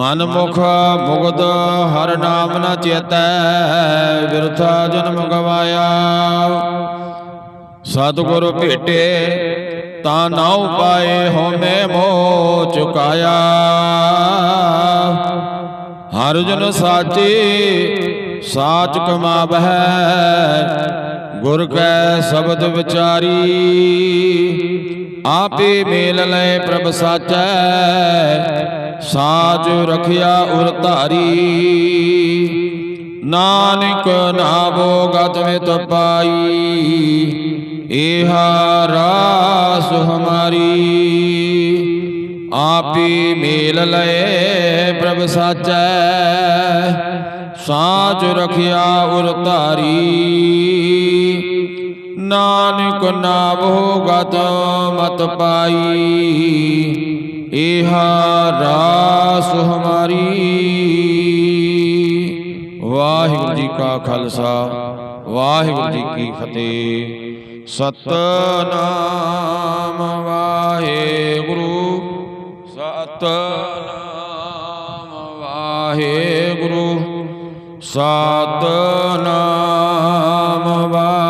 ਮਨ ਮੁਖ ਮੁਗਦ ਹਰ ਨਾਮ ਨ ਚੇਤੈ ਵਿਰਥਾ ਜਨਮ ਗਵਾਇਆ। ਸਤਿਗੁਰ ਭੇਟੇ, ਤਾਂ ਨਾਉ ਪਾਏ ਹਉਮੈ ਮੋਹ ਚੁਕਾਇਆ। ਹਰ ਜਨ ਸਾਚੇ, ਸਾਚ ਕਮਾਵਹਿ, ਗੁਰ ਕੈ ਸ਼ਬਦ ਵਿਚਾਰੀ। ਆਪੇ ਮੇਲ ਲੈ ਪ੍ਰਭ ਸਾਚੈ, ਸਾਜ ਰਖਿਆ ਉਰ ਧਾਰੀ। ਨਾਨਕ ਨਾਵੋ ਗਤ ਵਿਤ ਪਾਈ, ਏਹਾ ਰਾਸ ਹਮਾਰੀ। ਆਪੇ ਮੇਲ ਲਏ ਪ੍ਰਭ ਸਾਚੈ, ਸਾਜ ਰਖਿਆ ਉਰ ਧਾਰੀ। ਨਾਨਕ ਨਾਵੋ ਗਤ ਮਤ ਪਾਈ। ਏਹਾ ਰਾਸ ਹਮਾਰੀ। ਵਾਹਿਗੁਰੂ ਜੀ ਕਾ ਖਾਲਸਾ, ਵਾਹਿਗੁਰੂ ਜੀ ਕੀ ਫਤਿਹ। ਸਤਨਾਮ ਵਾਹਿਗੁਰੂ ਸਤਨਾਮ ਵਾਹਿਗੁਰੂ ਸਤਨਾਮ ਵਾਹਿਗੁਰੂ